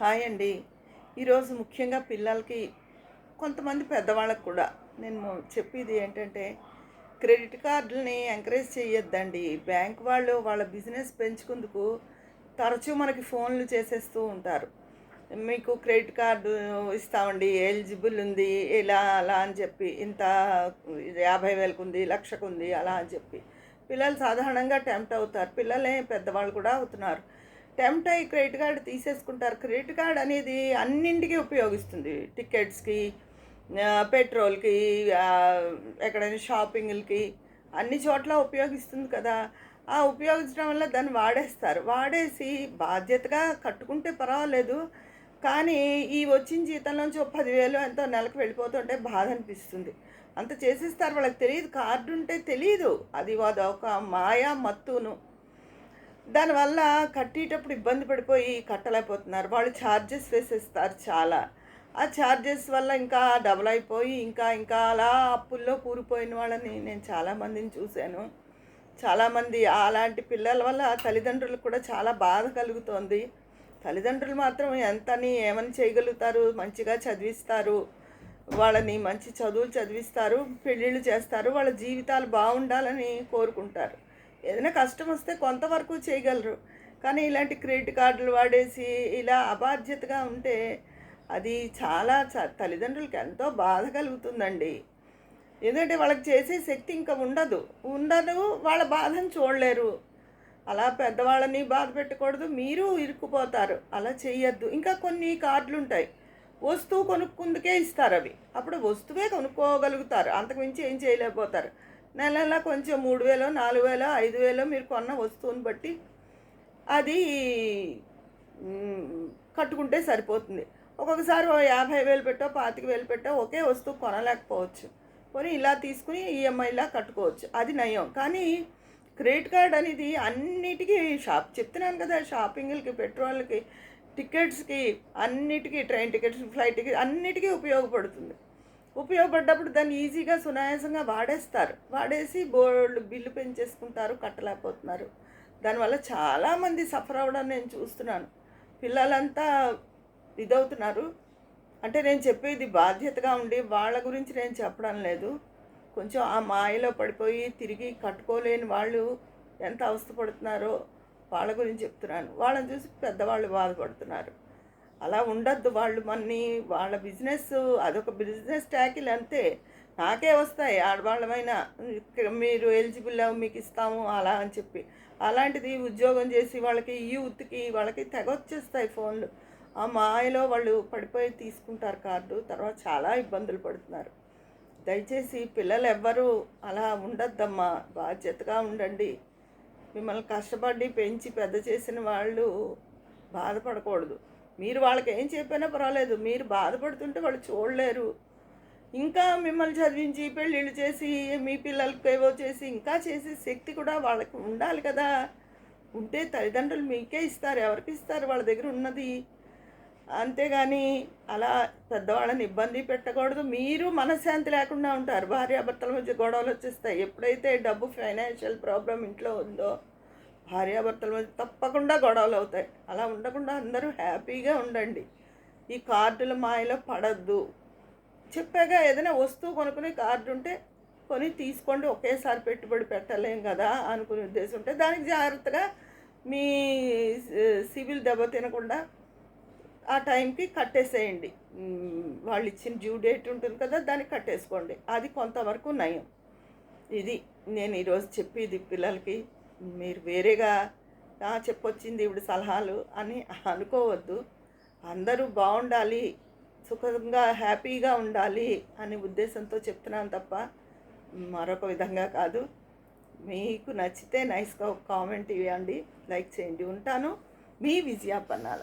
Hi అండి. ఈరోజు ముఖ్యంగా పిల్లలకి కొంతమంది పెద్దవాళ్ళకి కూడా నేను చెప్పేది ఏంటంటే క్రెడిట్ కార్డులని ఎంకరేజ్ చేయొద్దండి బ్యాంక్ వాళ్ళు వాళ్ళ బిజినెస్ పెంచుకుందుకు తరచూ మనకి ఫోన్లు చేసేస్తూ ఉంటారు. మీకు క్రెడిట్ కార్డు ఇస్తామండి ఎలిజిబుల్ ఉంది ఇలా అలా అని చెప్పి ఇంత యాభై వేలకు ఉంది లక్షకు ఉంది అలా అని చెప్పి. పిల్లలు సాధారణంగా టెంప్ట్ అవుతారు. పిల్లలే పెద్దవాళ్ళు కూడా అవుతున్నారు. టెంప్ట్ అయ్యి క్రెడిట్ కార్డు తీసేసుకుంటారు. క్రెడిట్ కార్డ్ అనేది అన్నింటికి ఉపయోగిస్తుంది. టికెట్స్కి పెట్రోల్కి ఎక్కడైనా షాపింగ్లకి అన్ని చోట్ల ఉపయోగిస్తుంది కదా. ఆ ఉపయోగించడం వల్ల దాన్ని వాడేస్తారు. వాడేసి బాధ్యతగా కట్టుకుంటే పర్వాలేదు. కానీ ఈ వచ్చిన జీతంలోంచి ఒక పదివేలు ఎంతో నెలకు వెళ్ళిపోతుంటే బాధ అనిపిస్తుంది. అంత చేసేస్తారు. వాళ్ళకి తెలియదు. కార్డు ఉంటే తెలియదు అది ఒక మాయా మత్తును. దానివల్ల కట్టేటప్పుడు ఇబ్బంది పడిపోయి కట్టలేకపోతున్నారు. వాళ్ళు ఛార్జెస్ వేసేస్తారు చాలా. ఆ ఛార్జెస్ వల్ల ఇంకా డబుల్ అయిపోయి ఇంకా ఇంకా అలా అప్పుల్లో కూరిపోయిన వాళ్ళని నేను చాలామందిని చూశాను. చాలామంది అలాంటి పిల్లల వల్ల తల్లిదండ్రులకు కూడా చాలా బాధ కలుగుతోంది. తల్లిదండ్రులు మాత్రం ఎంతని ఏమని చేయగలుగుతారు? మంచిగా చదివిస్తారు. వాళ్ళని మంచి చదువులు చదివిస్తారు. పెళ్ళిళ్ళు చేస్తారు. వాళ్ళ జీవితాలు బాగుండాలని కోరుకుంటారు. ఏదైనా కష్టం వస్తే కొంతవరకు చేయగలరు. కానీ ఇలాంటి క్రెడిట్ కార్డులు వాడేసి ఇలా అబాధ్యతగా ఉంటే అది చాలా తల్లిదండ్రులకి ఎంతో బాధ కలుగుతుందండి. ఎందుకంటే వాళ్ళకి చేసే శక్తి ఇంకా ఉండదు. ఉండదు వాళ్ళ బాధను చూడలేరు. అలా పెద్దవాళ్ళని బాధ పెట్టకూడదు మీరు ఇరుక్కుపోతారు. అలా చేయొద్దు ఇంకా కొన్ని కార్డులు ఉంటాయి వస్తువు కొనుక్కుందుకే ఇస్తారు అవి. అప్పుడు వస్తువే కొనుక్కోగలుగుతారు. అంతకుమించి ఏం చేయలేకపోతారు. నెల నెల కొంచెం మూడు వేలో నాలుగు వేలో ఐదు వేలో మీరు కొన్న వస్తువుని బట్టి అది కట్టుకుంటే సరిపోతుంది. ఒక్కొక్కసారి యాభై వేలు పెట్టో పాతిక వేలు పెట్టో ఒకే వస్తువు కొనలేకపోవచ్చు. కొని ఇలా తీసుకుని ఈఎంఐలా కట్టుకోవచ్చు. అది నయం. కానీ క్రెడిట్ కార్డ్ అనేది అన్నిటికీ షాప్ చెప్తున్నాను కదా షాపింగ్లకి పెట్రోల్కి టికెట్స్కి అన్నిటికీ ట్రైన్ టికెట్స్ ఫ్లైట్ టికెట్ అన్నిటికీ ఉపయోగపడుతుంది. ఉపయోగపడ్డప్పుడు దాన్ని ఈజీగా సునాయాసంగా వాడేస్తారు. వాడేసి బోర్డు బిల్లు పెంచేసుకుంటారు కట్టలేకపోతున్నారు. దానివల్ల చాలామంది సఫర్ అవ్వడం నేను చూస్తున్నాను. పిల్లలంతా ఇదవుతున్నారు. అంటే నేను చెప్పేది బాధ్యతగా ఉండి వాళ్ళ గురించి నేను చెప్పడం లేదు. కొంచెం ఆ మాయలో పడిపోయి తిరిగి కట్టుకోలేని వాళ్ళు ఎంత అవస్థపడుతున్నారో వాళ్ళ గురించి చెప్తున్నాను. వాళ్ళని చూసి పెద్దవాళ్ళు బాధపడుతున్నారు. అలా ఉండొద్దు వాళ్ళు మన్ని వాళ్ళ బిజినెస్ అదొక బిజినెస్ ట్యాకిల్ అంతే. నాకే వస్తాయి ఆడవాళ్ళమైనా మీరు ఎలిజిబుల్ మీకు ఇస్తాము అలా అని చెప్పి. అలాంటిది ఉద్యోగం చేసి వాళ్ళకి యూత్కి వాళ్ళకి తెగ వచ్చేస్తాయి ఫోన్లు. ఆ మాయలో వాళ్ళు పడిపోయి తీసుకుంటారు కార్డు తర్వాత చాలా ఇబ్బందులు పడుతున్నారు. దయచేసి పిల్లలు ఎవ్వరూ అలా ఉండొద్దమ్మా బాధ్యతగా ఉండండి. మిమ్మల్ని కష్టపడి పెంచి పెద్ద చేసిన వాళ్ళు బాధపడకూడదు. మీరు వాళ్ళకి ఏం చెప్పినా పర్వాలేదు. మీరు బాధపడుతుంటే వాళ్ళు చూడలేరు. ఇంకా మిమ్మల్ని చదివించి పెళ్ళిళ్ళు చేసి మీ పిల్లలకి ఏవో చేసి ఇంకా చేసే శక్తి కూడా వాళ్ళకి ఉండాలి కదా. ఉంటే తల్లిదండ్రులు మీకే ఇస్తారు. ఎవరికి ఇస్తారు? వాళ్ళ దగ్గర ఉన్నది. అంతేగాని అలా పెద్దవాళ్ళని ఇబ్బంది పెట్టకూడదు. మీరు మనశ్శాంతి లేకుండా ఉంటారు. భార్యాభర్తల మధ్య గొడవలు వచ్చేస్తాయి. ఎప్పుడైతే డబ్బు ఫైనాన్షియల్ ప్రాబ్లం ఇంట్లో ఉందో భార్యాభర్తల మధ్య తప్పకుండా గొడవలు అవుతాయి. అలా ఉండకుండా అందరూ హ్యాపీగా ఉండండి. ఈ కార్డుల మాయలో పడద్దు. చెప్పాక ఏదైనా వస్తువు కొనుక్కునే కార్డు ఉంటే కొని తీసుకోండి. ఒకేసారి పెట్టుబడి పెట్టలేం కదా అనుకునే ఉద్దేశం ఉంటే దానికి జాగ్రత్తగా మీ సివిల్ దెబ్బ తినకుండా ఆ టైంకి కట్టేసేయండి. వాళ్ళు ఇచ్చిన డ్యూ డేట్ ఉంటుంది కదా దానికి కట్టేసుకోండి. అది కొంతవరకు నయం. ఇది నేను ఈరోజు చెప్పేది పిల్లలకి మీరు వేరేగా చెప్పొచ్చింది ఇప్పుడు సలహాలు అని అనుకోవద్దు. అందరూ బాగుండాలి సుఖంగా హ్యాపీగా ఉండాలి అనే ఉద్దేశంతో చెప్తున్నాను తప్ప మరొక విధంగా కాదు. మీకు నచ్చితే నైస్గా ఒక కామెంట్ ఇవ్వండి లైక్ చేయండి. ఉంటాను మీ విజయాపన్నాల